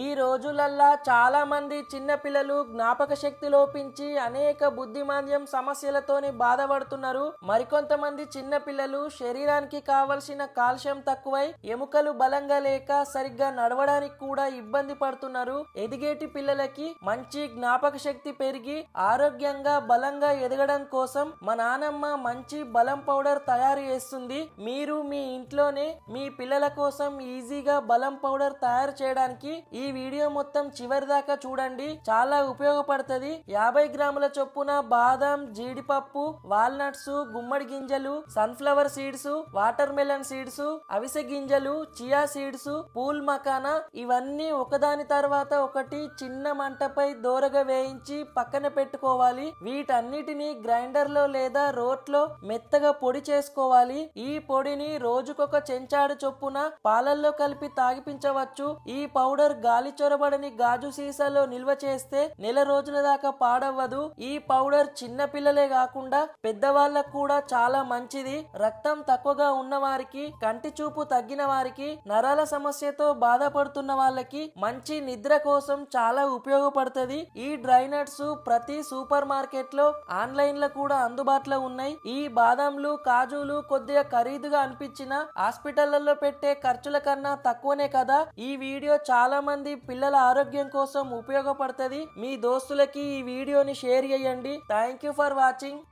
ఈ రోజులల్లా చాలామంది చిన్నపిల్లలు జ్ఞాపక శక్తి లోపించి అనేక బుద్ధిమాంద్యం సమస్యలతోని బాధపడుతున్నారు. మరికొంతమంది చిన్నపిల్లలు శరీరానికి కావలసిన కాల్షియం తక్కువై ఎముకలు బలంగా లేక సరిగ్గా నడవడానికి కూడా ఇబ్బంది పడుతున్నారు. ఎదిగేటి పిల్లలకి మంచి జ్ఞాపక శక్తి పెరిగి ఆరోగ్యంగా బలంగా ఎదగడం కోసం మా నానమ్మ మంచి బలం పౌడర్ తయారు చేస్తుంది. మీరు మీ ఇంట్లోనే మీ పిల్లల కోసం ఈజీగా బలం పౌడర్ తయారు చేయడానికి ఈ ఈ వీడియో మొత్తం చివరి దాకా చూడండి. చాలా ఉపయోగపడుతుంది. యాభై గ్రాముల చొప్పున బాదం జీడిపప్పు వాల్నట్స్ గుమ్మడి గింజలు sunflower seeds watermelon seeds అవిసె గింజలు చియా సీడ్స్ పూల్ మకానా ఇవన్నీ ఒకదాని తర్వాత ఒకటి చిన్న మంటపై దోరగా వేయించి పక్కన పెట్టుకోవాలి. వీటన్నిటిని గ్రైండర్లో లేదా రోట్లో మెత్తగా పొడి చేసుకోవాలి. ఈ పొడిని రోజుకొక చెంచాడు చొప్పున పాలల్లో కలిపి తాగిపించవచ్చు. ఈ పౌడర్ గాలి చొరబడని గాజు సీసాలో నిల్వ చేస్తే నెల రోజుల దాకా పాడవ్వదు. ఈ పౌడర్ చిన్న పిల్లలే కాకుండా పెద్దవాళ్ళకు కూడా చాలా మంచిది. రక్తం తక్కువగా ఉన్న వారికి కంటి చూపు తగ్గిన వారికి నరాల సమస్యతో బాధపడుతున్న వాళ్ళకి మంచి నిద్ర కోసం చాలా ఉపయోగపడుతుంది. ఈ డ్రై నట్స్ ప్రతి సూపర్ మార్కెట్లో ఆన్లైన్లో కూడా అందుబాటులో ఉన్నాయి. ఈ బాదంలు కాజులు కొద్దిగా ఖరీదుగా అనిపించిన హాస్పిటళ్ళలో పెట్టే ఖర్చుల కన్నా తక్కువనే కదా. ఈ వీడియో చాలా మంది పిల్లల ఆరోగ్యం కోసం ఉపయోగపడుతుంది. మీ దోస్తులకి ఈ వీడియోని షేర్ చేయండి. Thank you for watching